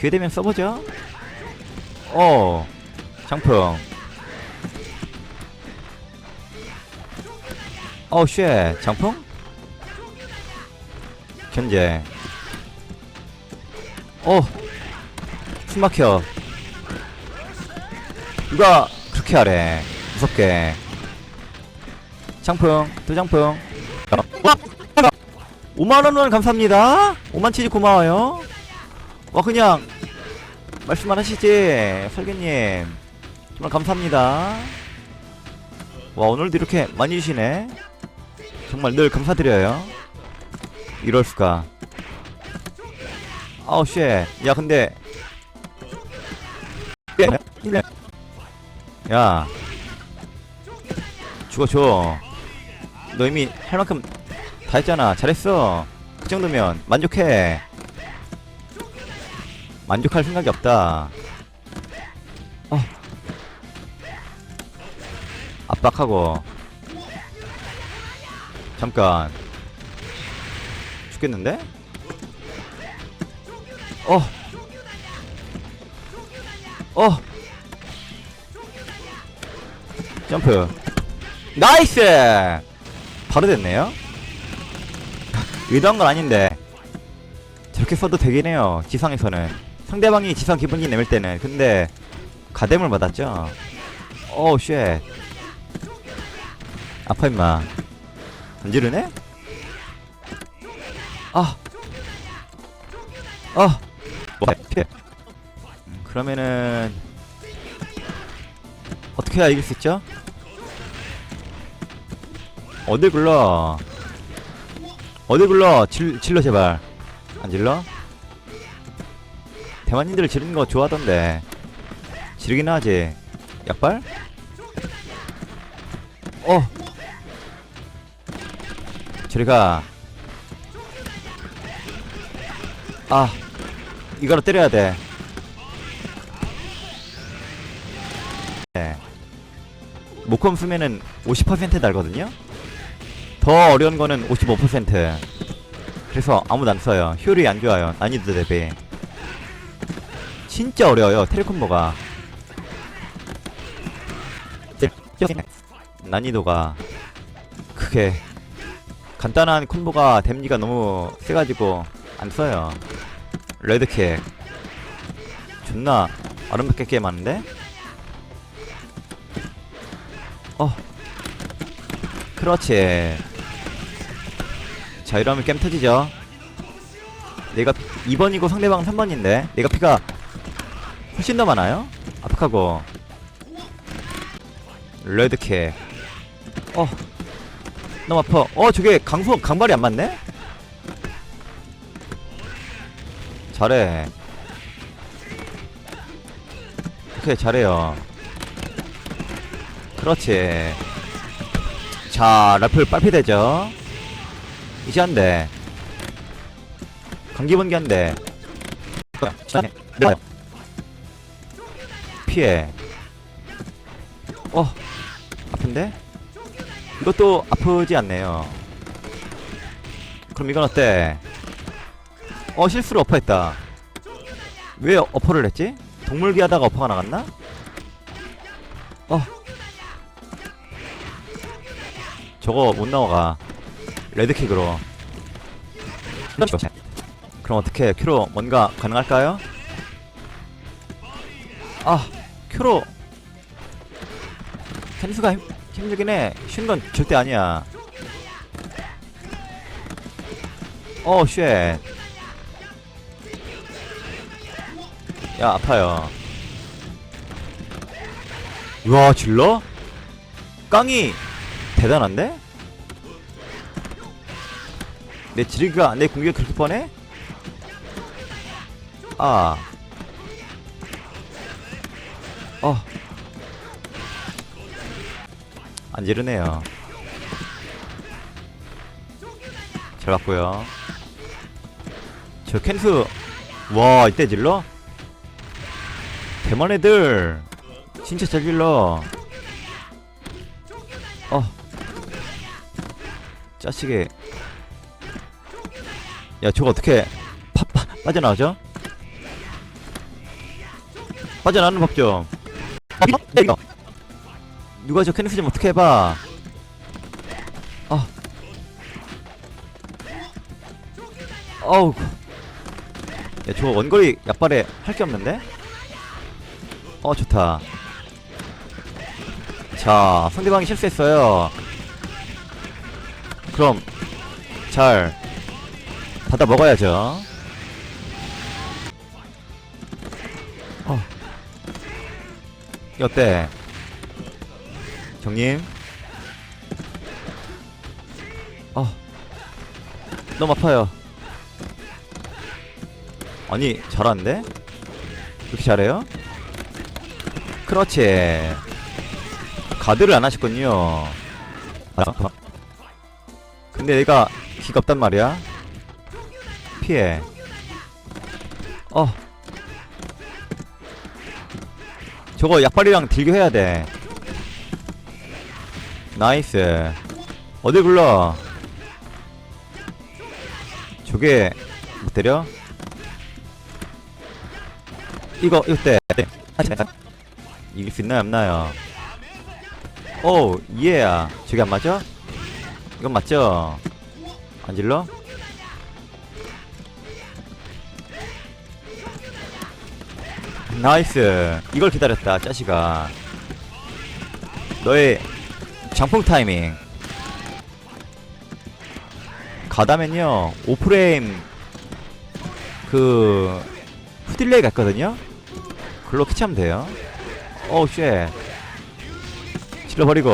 기회 되면 써보죠. 어, 장풍. 어, 쉣, 장풍? 견제. 어, 숨 막혀. 누가 그렇게 하래? 무섭게. 장풍, 또 장풍. 5만원 감사합니다. 5만 치즈 고마워요. 와, 그냥, 말씀만 하시지. 설계님. 정말 감사합니다. 와, 오늘도 이렇게 많이 주시네. 정말 늘 감사드려요. 이럴수가. 아우, 쉣. 야, 근데. 야. 죽어 줘. 너 이미 할 만큼 다 했잖아. 잘했어. 그 정도면 만족해. 만족할 생각이 없다. 어. 압박하고. 잠깐. 죽겠는데? 어. 어. 점프. 나이스! 바로 됐네요. 의도한 건 아닌데. 저렇게 써도 되긴 해요. 지상에서는. 상대방이 지상 기본기 내밀 때는. 근데, 가뎀을 받았죠. 오우, 쉣. 아파, 임마. 던지르네? 아. 아. 뭐, 피해. 음, 그러면은, 어떻게 해야 이길 수 있죠? 어딜 굴러? 어딜 굴러? 질, 질러 제발. 안 질러? 대만인들 지르는 거 좋아하던데. 지르긴 하지. 약발? 어. 저리가. 아. 이거로 때려야 돼. 네. 모컴 쓰면은 50% 달거든요? 더 어려운 거는 55% 그래서 아무도 안 써요 효율이 안 좋아요 난이도 대비 진짜 어려워요 텔콤보가. 난이도가 크게. 간단한 콤보가 데미지가 너무 세가지고 안 써요. 레드킥 존나 아름답게 게임하는데? 어. 그렇지. 자 이러면 게임 터지죠. 내가 2번이고 상대방 3번인데 내가 피가 훨씬 더 많아요? 압박하고. 레드킥 어. 너무 아파. 어 저게 강소 강발이 안 맞네? 잘해. 오케이 잘해요. 그렇지. 자 라플 빨피되죠? 이제 한대 강기본기 한대 네. 피해 어 아픈데? 이것도 아프지 않네요 그럼 이건 어때? 어 실수로 어퍼했다 왜 어퍼를 했지? 동물기 하다가 어퍼가 나갔나? 어 저거 못 나와가 레드킥으로 그럼 어떻게 큐로 뭔가 가능할까요? 아 큐로 캔수가 힘, 힘들긴 해 쉬운 건 절대 아니야 어 쉣. 야 아파요 우와 질러? 깡이 대단한데? 내 지르기가 내 공격 그렇게 뻔해? 아. 어. 안 지르네요. 잘 봤고요. 저 캔수 와 이때 질러? 대만 애들 진짜 잘 질러. 어. 짜식게 야 저거 어떻게 파, 파, 빠져나오죠? 빠져나오는 법 좀. 어, 누가 저 캐닉스 좀 어떻게 해봐. 아. 어우. 야, 저 원거리 약발에 할 게 없는데? 어, 좋다. 자, 상대방이 실수했어요. 그럼, 잘, 받아 먹어야죠. 이 어때? 정님? 어. 너무 아파요. 아니, 잘하는데? 이렇게 잘해요? 그렇지. 가드를 안 하셨군요. 아, 근데 얘가 기가 없단 말이야. 피해. 어. 저거 약발이랑 딜교해야 돼. 나이스. 어딜 굴러? 저게 못 때려? 이거 이거 때. 이길 수 있나요 없나요? 오 이해야. 저게 안 맞아? 이건 맞죠? 안 질러? 나이스. 이걸 기다렸다 짜시가 너의 장풍 타이밍. 가다면요 5프레임 그 후딜레이가 있거든요? 글로 캐치하면 돼요. 어우 쉣. 질러버리고.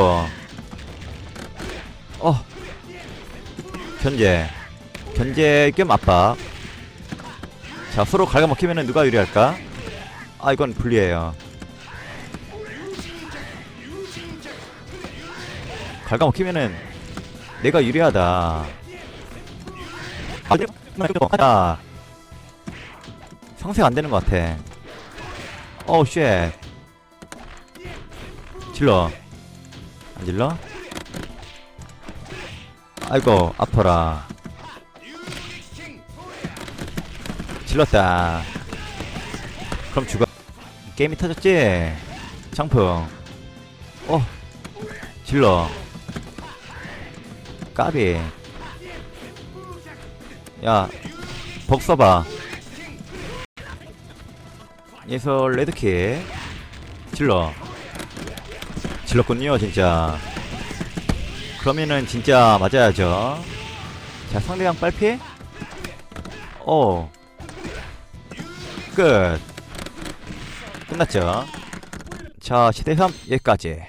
어. 견제. 견제 겸 압박. 자 서로 갉아먹히면은 누가 유리할까 아 이건 불리해요. 갉아먹히면은 내가 유리하다. 아 상세가 안되는 것 같아. 어우 쉣. 질러. 안 질러? 아이고 아파라. 질렀다. 그럼 죽어 게임이 터졌지? 장풍. 어 질러. 까비. 야벅 써봐. 예서 레드킥 질러. 질렀군요 진짜. 그러면은 진짜 맞아야죠. 자 상대방 빨피? 오끝 끝났죠. 자 시대 3 여기까지